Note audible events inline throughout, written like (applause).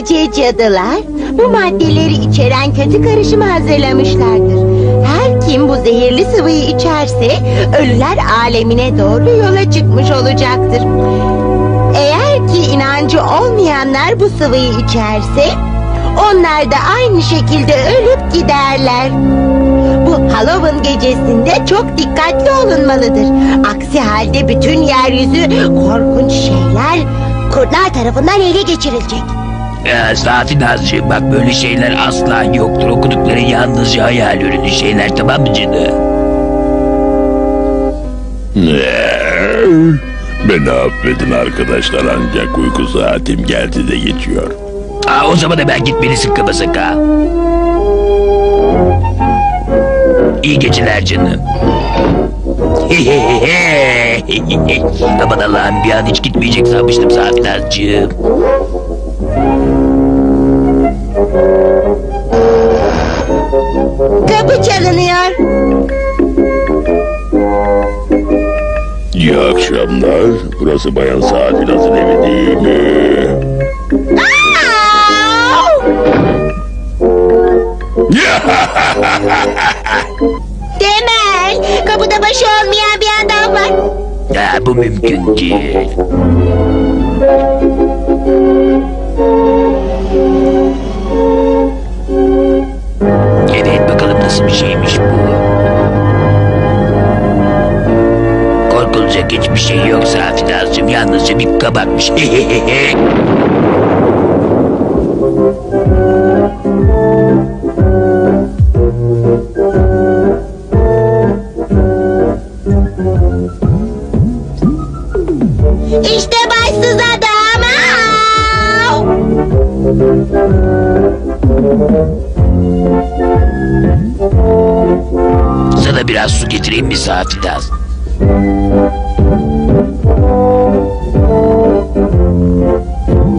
Böylece cadılar bu maddeleri içeren kötü karışımı hazırlamışlardır. Her kim bu zehirli sıvıyı içerse ölüler alemine doğru yola çıkmış olacaktır. Eğer ki inancı olmayanlar bu sıvıyı içerse onlar da aynı şekilde ölüp giderler. Bu Halloween gecesinde çok dikkatli olunmalıdır. Aksi halde bütün yeryüzü korkunç şeyler kurtlar tarafından ele geçirilecek. Ya Safi Nazcığım bak böyle şeyler asla yoktur. Okudukları yalnızca hayal ürünü şeyler tamam mı canım? Beni affedin arkadaşlar ancak uyku saatim geldi de geçiyor. Aa, o zaman hemen gitmelisin Kabasaka. İyi geceler canım. (laughs) Aman Allah'ım bir an hiç gitmeyecek sanmıştım Safi Nazcığım. Çalınıyor. İyi akşamlar. Burası Bayan Safinaz'ın evi değil mi? Au! (laughs) Temel, kapıda başı olmayan bir adam var. Ya, bu mümkün değil. Nasıl bir şeymiş bu. Korkulacak hiçbir şey yok Safi Nazcığım. Yalnızca bir kabakmış. (laughs) İşte başsız adam. Biraz su getireyim mi Safi Naz?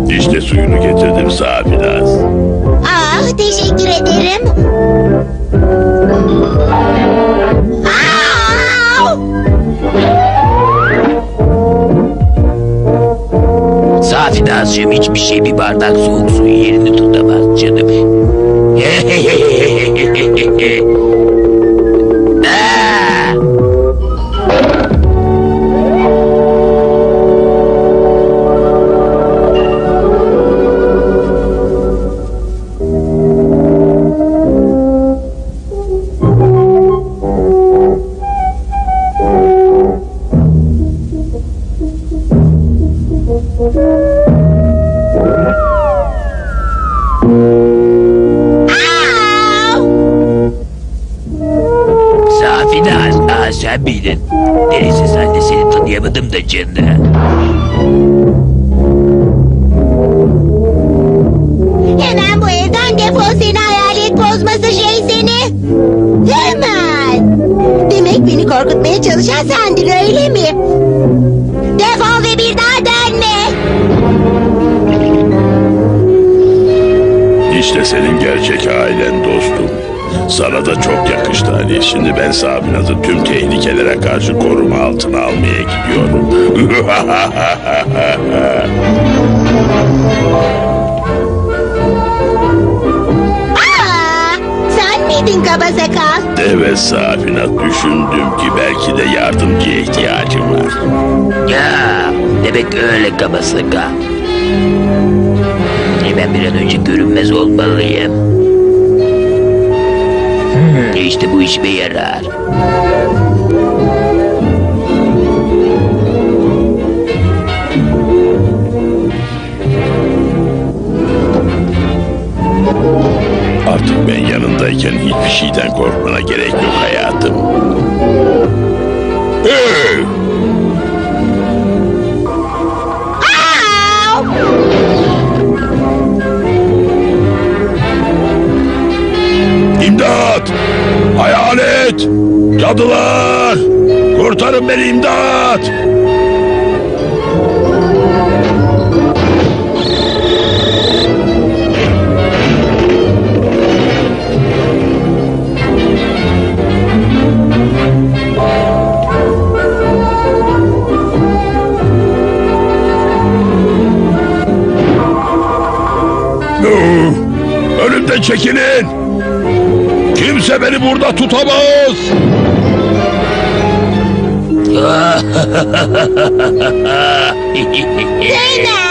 İşte suyunu getirdim Safinaz. Ah, teşekkür ederim. Au! Safi Nazcığım hiçbir şey bir bardak soğuk suyun yerini tutamaz canım. (laughs) Au! Safi Naz, aa sen miydin? Neyse sen de seni tanıyamadım da canım. Hemen bu evden defol seni hayalet bozması şey seni. Hemen. Demek beni korkutmaya çalışan sendin öyle mi? Defol ve bir daha dönme. İşte senin gerçek ailen dostum. Sana da çok yakıştı Ali. Şimdi ben Safinaz'ı tüm tehlikelere karşı koruma altına almaya gidiyorum. (laughs) Aa, sen miydin kaba sakal? evet Safinaz düşündüm ki belki de yardımcıya ihtiyacım var. Ya demek öyle kabasaka. E bir an önce görünmez olmalıyım. Hmm, işte bu işime yarar. Artık ben yanındayken hiçbir şeyden korkmana gerek yok hayatım. Cadılar! Kurtarın beni imdat! Önümde çekilin! Kimse beni burada tutamaz. (laughs) (laughs) Zeynep!